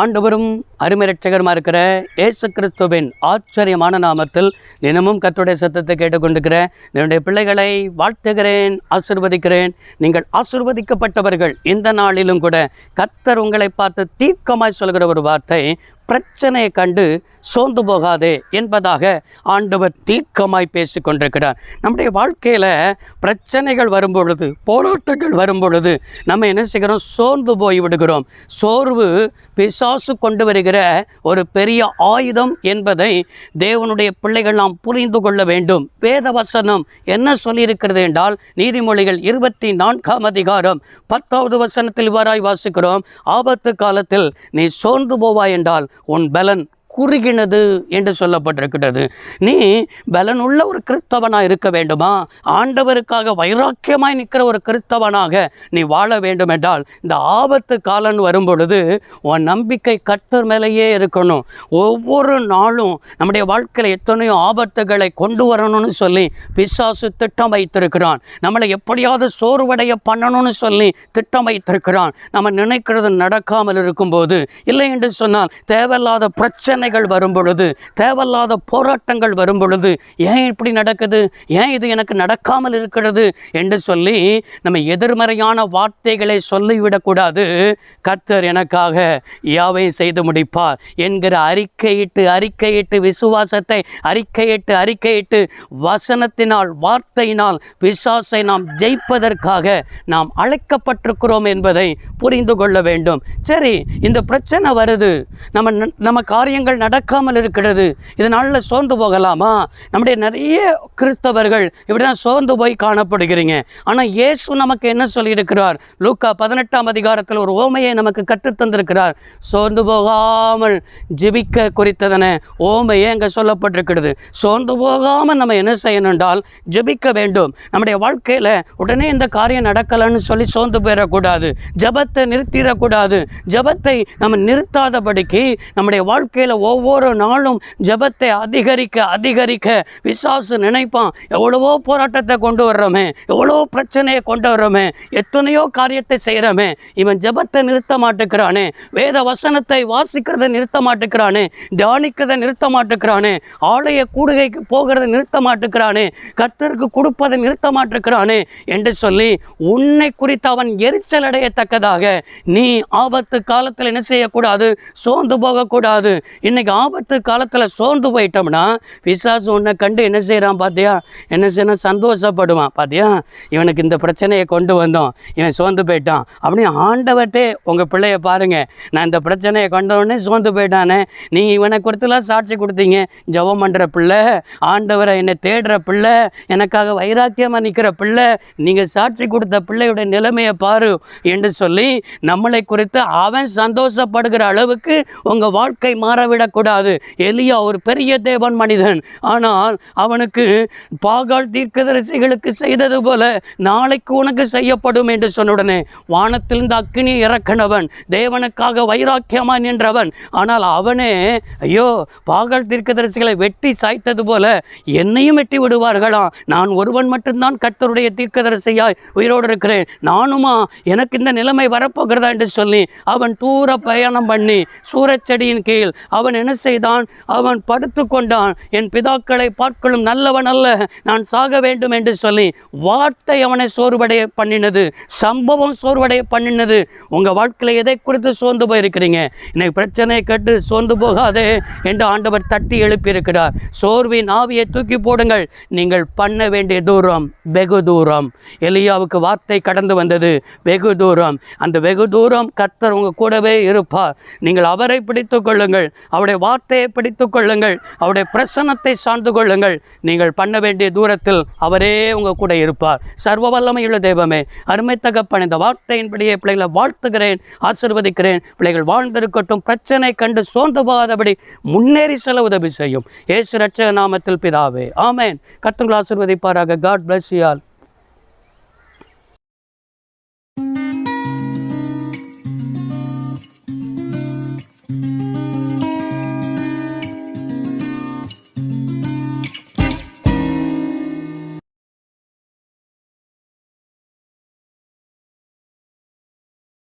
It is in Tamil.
ஆண்டவரும் அருமரட்சகருமா இருக்கிற ஏசு கிறிஸ்துவின் ஆச்சரியமான நாமத்தில் தினமும் கத்துடைய சத்தத்தை கேட்டுக்கொண்டிருக்கிற என்னுடைய பிள்ளைகளை வாழ்த்துகிறேன் ஆசிர்வதிக்கிறேன். நீங்கள் ஆசிர்வதிக்கப்பட்டவர்கள். இந்த நாளிலும் கூட கர்த்தர் உங்களை பார்த்து தீர்க்கமாய் சொல்கிற ஒரு வார்த்தை பிரச்சனையை கண்டு சோர்ந்து போகாதே என்பதாக ஆண்டவர் தீர்க்கமாய் பேசி கொண்டிருக்கிறார் நம்முடைய வாழ்க்கையில் பிரச்சனைகள் வரும்பொழுது போராட்டங்கள் வரும்பொழுது நம்ம என்ன செய்கிறோம்? சோர்ந்து போய் விடுகிறோம். சோர்வு பிசாசு கொண்டு வருகிற ஒரு பெரிய ஆயுதம் என்பதை தேவனுடைய பிள்ளைகள் நாம் புரிந்து கொள்ள வேண்டும். வேத வசனம் என்ன சொல்லியிருக்கிறது என்றால் நீதிமொழிகள் இருபத்தி நான்காம் அதிகாரம் பத்தாவது வசனத்தில் இவ்வாறாய் வாசிக்கிறோம். ஆபத்து காலத்தில் நீ சோர்ந்து போவாய் என்றால் உன் பலன் குறுகினது என்று சொல்லப்பட்டிருக்கிறது நீ பலனுள்ள ஒரு கிறிஸ்தவனாக இருக்க வேண்டுமா? ஆண்டவருக்காக வைராக்கியமாய் நிற்கிற ஒரு கிறிஸ்தவனாக நீ வாழ வேண்டும் என்றால் இந்த ஆபத்து காலன் வரும் பொழுது உன் நம்பிக்கை கட்டர் மேலேயே இருக்கணும். ஒவ்வொரு நாளும் நம்முடைய வாழ்க்கையில் எத்தனையோ ஆபத்துகளை கொண்டு வரணும்னு சொல்லி பிசாசு திட்டம் வைத்திருக்கிறான். நம்மளை எப்படியாவது சோர்வடைய பண்ணணும்னு சொல்லி திட்டம் வைத்திருக்கிறான். நம்ம நினைக்கிறது நடக்காமல் இருக்கும்போது இல்லை என்று சொன்னால் தேவையில்லாத பிரச்சனை பிரச்சனைகள் வரும் பொழுது தேவையில்லாத போராட்டங்கள் வரும் பொழுது ஏன் இப்படி நடக்குது? ஏன் இது எனக்கு நடக்காமல் இருக்கிறது? என்று சொல்லி நம்ம எதிர்மறையான வார்த்தைகளை சொல்லிவிடக்கூடாது. கர்த்தர் எனக்காக யாவையும் செய்து முடிப்பார் என்கிற அறிக்கையிட்டு அறிக்கையிட்டு விசுவாசத்தை அறிக்கையிட்டு அறிக்கையிட்டு வசனத்தினால் வார்த்தையினால் விசுவாசை நாம் ஜெயிப்பதற்காக நாம் அழைக்கப்பட்டிருக்கிறோம் என்பதை புரிந்து கொள்ள வேண்டும். சரி இந்த பிரச்சனை வருது. நம்ம நம்ம காரியங்கள் நடக்காமல் இருக்கிறது. இதனால் சோர்ந்து போகலாமா? நம்முடைய நிறைய கிறிஸ்தவர்கள் இப்படி தான் சோர்ந்து போய் காணப்படுகிறீங்க. ஆனால் இயேசு நமக்கு என்ன சொல்லியிருக்கிறார்? லூக்கா பதினெட்டாம் அதிகாரத்தில் ஒரு ஓமையை நமக்கு கற்றுத்தந்திருக்கிறார் சோர்ந்து போகாமல் ஜெபிக்க குறித்ததன ஓமையே அங்கே சொல்லப்பட்டிருக்கிறது. சோர்ந்து போகாமல் நம்ம என்ன செய்யணும் என்றால் ஜெபிக்க வேண்டும். நம்முடைய வாழ்க்கையில் உடனே இந்த காரியம் நடக்கலைன்னு சொல்லி சோர்ந்து போயிடக்கூடாது. ஜெபத்தை நிறுத்திடக்கூடாது. ஜெபத்தை நம்ம நிறுத்தாதபடிக்கு நம்முடைய வாழ்க்கையில் ஒவ்வொரு நாளும் ஜெபத்தை அதிகரிக்க அதிகரிக்க விசாசு நினைப்பான் எவ்வளவோ போராட்டத்தை கொண்டு வர்றோமே எவ்வளோ பிரச்சனையை கொண்டு வர்றோமே எத்தனையோ காரியத்தை செய்கிறோமே இவன் ஜெபத்தை நிறுத்த மாட்டேங்கிறானே வேத வசனத்தை வாசிக்கிறதை நிறுத்த மாட்டேங்கிறானே தியானிக்கிறதை நிறுத்த மாட்டேங்கிறானே ஆலய கூடுகைக்கு போகிறத நிறுத்த மாட்டேங்கிறானே கர்த்தருக்கு கொடுப்பதை நிறுத்த மாட்டேங்கிறானே என்று சொல்லி உன்னை குறித்து அவன் எரிச்சல் அடையத்தக்கதாக நீ ஆபத்து காலத்தில் என்ன செய்யக்கூடாது சோர்ந்து போகக்கூடாது இன்னைக்கு ஆபத்து காலத்தில் சோர்ந்து போயிட்டோம்னா விசாசு உன்னை கண்டு என்ன செய்கிறான் பார்த்தியா என்ன செய்யணும்? சந்தோஷப்படுவான். பார்த்தியா இவனுக்கு இந்த பிரச்சனையை கொண்டு வந்தோம். இவன் சோர்ந்து போயிட்டான். அப்படின்னு ஆண்டவர்கிட்டே உங்கள் பிள்ளைய பாருங்க. நான் இந்த பிரச்சனையை கொண்ட உடனே சோர்ந்து போயிட்டானே. நீங்கள் இவனை குறித்துலாம் சாட்சி கொடுத்தீங்க. ஜெபம் பண்ணுற பிள்ளை ஆண்டவரை என்னை தேடுற பிள்ளை எனக்காக வைராக்கியமாக நிற்கிற பிள்ளை நீங்கள் சாட்சி கொடுத்த பிள்ளையுடைய நிலைமையை பாரு என்று சொல்லி நம்மளை குறித்து அவன் சந்தோஷப்படுகிற அளவுக்கு உங்கள் வாழ்க்கை விடக்கூடாது. எலியா ஒரு பெரிய தேவன் மனிதன். ஆனால் அவனுக்கு பாகால் தீர்க்கதரிசிகளுக்கு செய்தது போல நாளைக்கு உனக்கு செய்யப்படும் என்று சொன்ன உடனே வானத்திலிருந்து அக்கினி இறக்கினவன் தேவனுக்காக வைராக்கியமாக நின்றவன். ஆனால் அவனே ஐயோ பாகால் தீர்க்கதரிசிகளை வெட்டி சாய்த்தது போல என்னையும் வெட்டி விடுவார்களாம் நான் ஒருவன் மட்டும்தான் கர்த்தருடைய தீர்க்கதரிசியாய் உயிரோடு இருக்கிறேன். நானுமா? எனக்கு இந்த நிலைமை வரப்போகிறதா? என்று சொல்லி அவன் தூர பயணம் பண்ணி சூரச்செடியின் கீழ் அவன் அவன் என்ன செய்தான்? அவன் படுத்து கொண்டான். என் பிதாக்களை பார்க்கலும் நல்லவன் அல்ல. நான் சாக வேண்டும் என்று சொல்லி வார்த்தை அவனை சோர்வடைய பண்ணினது. சம்பவம் சோர்வடைய பண்ணினது. உங்கள் வாழ்க்கையில் எதை குறித்து சோர்ந்து போயிருக்கிறீங்க? இன்னைக்கு பிரச்சனையை கேட்டு சோர்ந்து போகாதே என்று ஆண்டவர் தட்டி எழுப்பியிருக்கிறார். சோர்வின் ஆவியை தூக்கி போடுங்கள். நீங்கள் பண்ண வேண்டிய தூரம் வெகு தூரம். எலியாவுக்கு வார்த்தை கடந்து வந்தது வெகு தூரம். அந்த வெகு தூரம் கர்த்தர் உங்கள் கூடவே இருப்பார். நீங்கள் அவரை பிடித்து கொள்ளுங்கள். அவருடைய வார்த்தையை பிடித்து கொள்ளுங்கள். அவருடைய பிரசன்னத்தை சார்ந்து கொள்ளுங்கள். நீங்கள் பண்ண வேண்டிய தூரத்தில் அவரே உங்கள் கூட இருப்பார். சர்வ வல்லமையுள்ள தெய்வமே அருமை தகப்பன் இந்த வார்த்தையின்படியே பிள்ளைகளை வாழ்த்துகிறேன் ஆசிர்வதிக்கிறேன். பிள்ளைகள் வாழ்ந்திருக்கட்டும் பிரச்சனை கண்டு சோர்ந்து போகாதபடி முன்னேறி செல்ல உதவி செய்யும். ஏசு ரட்சக நாமத்தில் பிதாவே ஆமேன். கர்த்தர்கள் ஆசிர்வதிப்பாராக. காட் பிளஸ் யால்